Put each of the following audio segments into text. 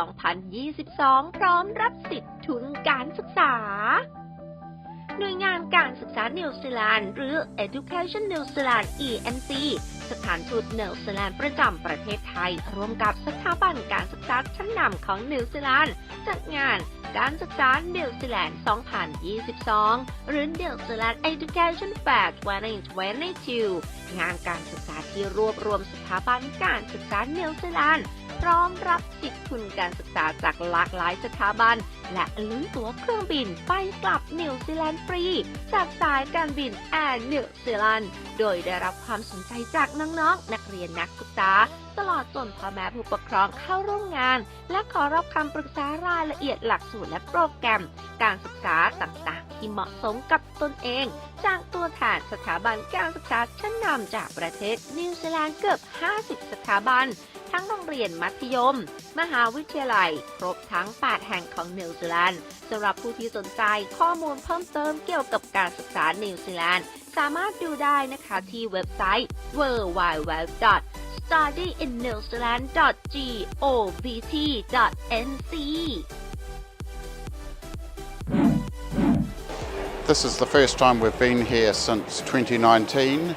2022 พร้อมรับสิทธิ์ทุนการศึกษา หน่วยงานการศึกษานิวซีแลนด์หรือ Education New Zealand ENC สถานทูตนิวซีแลนด์ประจำประเทศไทย ร่วมกับสถาบันการศึกษาชั้นนำของนิวซีแลนด์จัดงานการศึกษานิวซีแลนด์ 2022 หรือ New Zealand Education Fair 2022 งานการศึกษาที่รวบรวมสถาบันการศึกษานิวซีแลนด์ พร้อมรับสิทธิ์ทุนการศึกษาจากหลากหลายสถาบัน และลุ้นตั๋วเครื่องบินไปกลับนิวซีแลนด์ฟรี จากสายการบินแอร์นิวซีแลนด์ โดยได้รับความสนใจจากน้องๆ นักเรียนนักศึกษา ตลอดจนพ่อแม่ผู้ปกครองเข้าร่วมงาน และขอรับคำปรึกษารายละเอียดหลักสูตรและโปรแกรม การศึกษาต่างๆ ที่เหมาะสมกับตนเอง จากตัวแทนสถาบันการศึกษาชั้นนำจากประเทศนิวซีแลนด์เกือบ 50 สถาบัน ทั้งโรงเรียนมัธยม มหาวิทยาลัย ครบทั้ง 8 แห่งของนิวซีแลนด์สำหรับผู้ที่สนใจข้อมูลเพิ่มเติมเกี่ยวกับการศึกษานิวซีแลนด์สามารถดูได้นะคะที่เว็บไซต์ www.studyinnewzealand.govt.nz This is the first time we've been here since 2019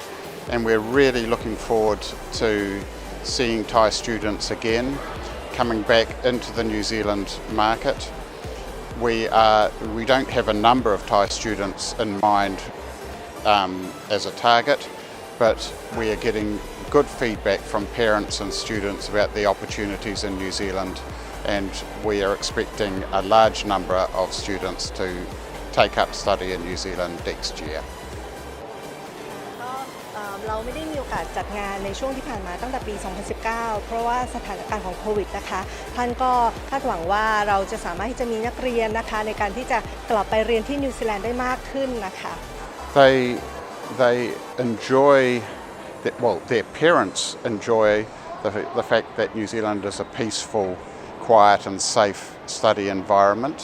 and we're really looking forward to seeing Thai students again coming back into the New Zealand market. We, are, we don't have a number of Thai students in mind um, as a target, but we are getting good feedback from parents and students about the opportunities in New Zealand and we are expecting a large number of students to take up study in New Zealand next year. ก็เอ่อเราไม่ได้มีโอกาสจัดงานในช่วงที่ผ่านมาตั้งแต่ปี 2019 เพราะว่าสถานการณ์ของโควิดนะคะ ท่านก็คาดหวังว่าเราจะสามารถที่จะมีนักเรียนนะคะ ในการที่จะกลับไปเรียนที่นิวซีแลนด์ได้มากขึ้นนะคะ They, they enjoy, that, well, their parents enjoy the, the fact that New Zealand is a peaceful, quiet and safe study environment.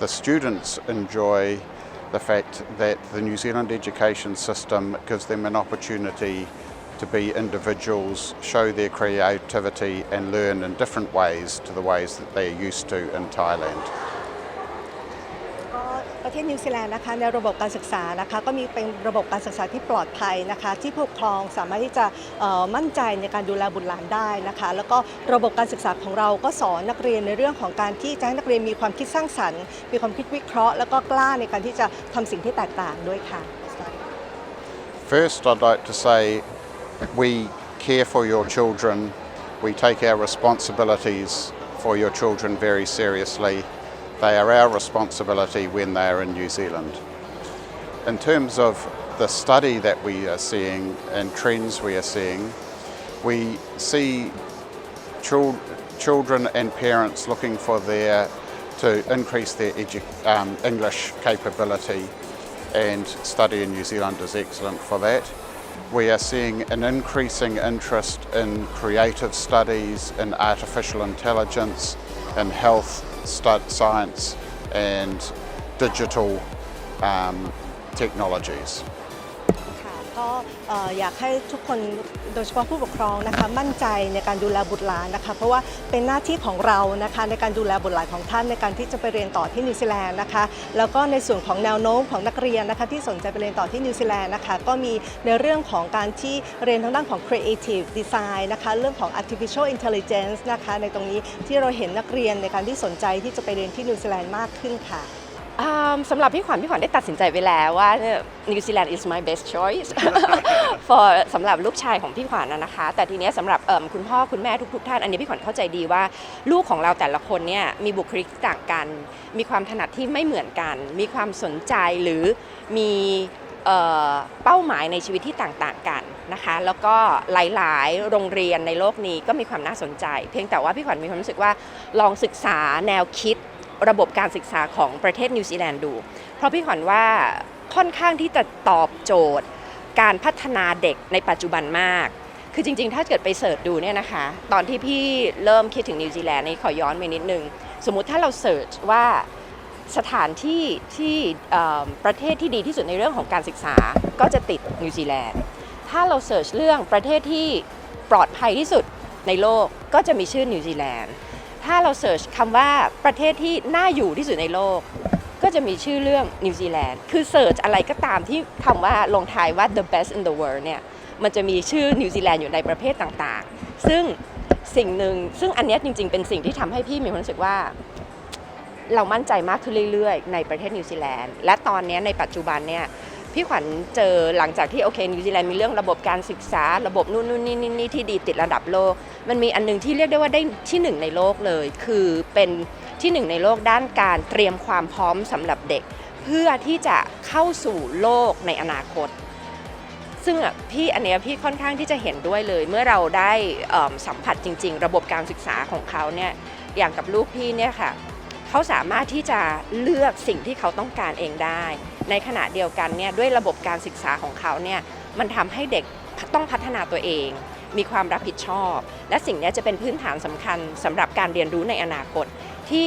The students enjoy the fact that the New Zealand education system gives them an opportunity to be individuals, show their creativity and learn in different ways to the ways that they are used to in Thailand. ประเทศนิวซีแลนด์นะคะในระบบการศึกษานะคะก็มีเป็นระบบการศึกษาที่ปลอดภัยนะคะที่ผู้ปกครองสามารถที่จะมั่นใจในการดูแลบุตรหลานได้นะคะแล้วก็ระบบการศึกษาของเราก็สอนนักเรียนในเรื่องของการที่จะให้นักเรียนมีความคิดสร้างสรรค์ มีความคิดวิเคราะห์ แล้วก็กล้าในการที่จะทำสิ่งที่แตกต่างด้วยค่ะ First, I'd like to say we care for your children. We take our responsibilities for your children very seriously. They are our responsibility when they are in New Zealand. In terms of the study that we are seeing and trends we are seeing, we see chil- children and parents looking for their to increase their edu- um, English capability and study in New Zealand is excellent for that. We are seeing an increasing interest in creative studies, in artificial intelligence, in health science, and digital um, technologies. ก็เอ่ออยากให้ทุกคนโดยเฉพาะผู้ปกครองนะคะมั่นใจในการดูแลบุตรหลานนะคะเพราะว่าเป็นหน้าที่ของเรานะคะในการดูแลบุตรหลานของท่านในการที่จะไปเรียนต่อที่นิวซีแลนด์นะคะแล้วก็ในส่วนของแนวโน้มของนักเรียนนะคะที่สนใจไปเรียนต่อที่นิวซีแลนด์นะคะก็มีในเรื่องของการที่เรียนทางด้านของ creative design นะคะเรื่องของ artificial intelligence นะคะในตรงนี้ที่เราเห็นนักเรียนในการที่สนใจที่จะไปเรียนที่นิวซีแลนด์มากขึ้นค่ะ อ่าสำหรับพี่ขวัญพี่ขวัญได้ตัดสินใจไปแล้วว่านิวซีแลนด์ is my best choice for สำหรับลูกชายของพี่ขวัญนะนะคะ แต่ทีเนี้ยสำหรับเอิ่มคุณพ่อคุณแม่ทุกๆท่าน อันนี้พี่ขวัญเข้าใจดีว่าลูกของเราแต่ละคนเนี่ยมีบุคลิกต่างกัน มีความถนัดที่ไม่เหมือนกัน มีความสนใจหรือมีเอ่อเป้าหมายในชีวิตที่ต่างๆกันนะคะ แล้วก็หลายๆ โรงเรียนในโลกนี้ก็มีความน่าสนใจ เพียงแต่ว่าพี่ขวัญมีความรู้สึกว่าลองศึกษาแนวคิด ระบบการศึกษาของประเทศนิวซีแลนด์ดู เพราะพี่ขวัญว่าค่อนข้างที่จะตอบโจทย์ การพัฒนาเด็กในปัจจุบันมาก คือจริงๆ ถ้าเกิดไปเสิร์ชดูเนี่ยนะคะ ตอนที่พี่เริ่มคิดถึงนิวซีแลนด์นี่ขอย้อนไปนิดนึง สมมุติถ้าเราเสิร์ชว่าสถานที่ที่ประเทศที่ดีที่สุดในเรื่องของการศึกษาก็จะติดนิวซีแลนด์ ถ้าเราเสิร์ชเรื่องประเทศที่ปลอดภัยที่สุดในโลกก็จะมีชื่อนิวซีแลนด์ ถ้าเราเสิร์ชคำว่าประเทศที่น่าอยู่ที่สุดในโลก ก็จะมีชื่อเรื่องนิวซีแลนด์คือเสิร์ชอะไรก็ตามที่คำว่าลงท้ายว่า the best in the world เนี่ยมันจะมีชื่อนิวซีแลนด์อยู่ในประเภทต่างๆ ซึ่งสิ่งหนึ่งซึ่งอันนี้จริง ๆ เป็นสิ่งที่ทำให้พี่มีความรู้สึกว่า เรามั่นใจมากขึ้นเรื่อยๆ ในประเทศนิวซีแลนด์ และตอนนี้ในปัจจุบันเนี่ย พี่ขวัญเจอหลังจากที่โอเคนิวซีแลนด์มีเรื่องระบบการศึกษาระบบนู่นนู่นนี่นี่ที่ดีติดระดับโลก มันมีอันหนึงที่เรียกได้ว่าได้ที่หนึ่งในโลกเลย คือเป็นที่หนึ่งในโลกด้านการเตรียมความพร้อมสำหรับเด็ก เพื่อที่จะเข้าสู่โลกในอนาคต ซึ่งพี่อันเนี้ยพี่ค่อนข้างที่จะเห็นด้วยเลย เมื่อเราได้สัมผัสจริง ๆ ระบบการศึกษาของเขาเนี่ยอย่างกับลูกพี่เนี่ยค่ะเขาสามารถที่จะเลือกสิ่งที่เขาต้องการเองได้ ในขณะเดียวกันเนี่ยด้วยระบบการศึกษาของเขาเนี่ยมันทำให้เด็กต้องพัฒนาตัวเอง มีความรับผิดชอบ และสิ่งนี้จะเป็นพื้นฐานสำคัญสำหรับการเรียนรู้ในอนาคต ที่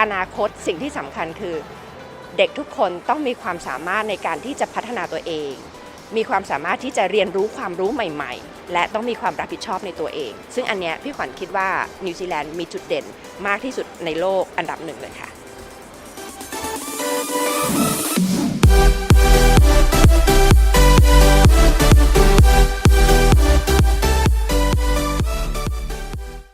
อนาคตสิ่งที่สำคัญคือ เด็กทุกคนต้องมีความสามารถในการที่จะพัฒนาตัวเอง มีความสามารถที่จะเรียนรู้ความรู้ใหม่ ๆ และต้องมีความรับผิดชอบในตัวเอง ซึ่งอันเนี้ยพี่ขวัญคิดว่านิวซีแลนด์มีจุดเด่นมากที่สุดในโลกอันดับหนึ่งเลยค่ะ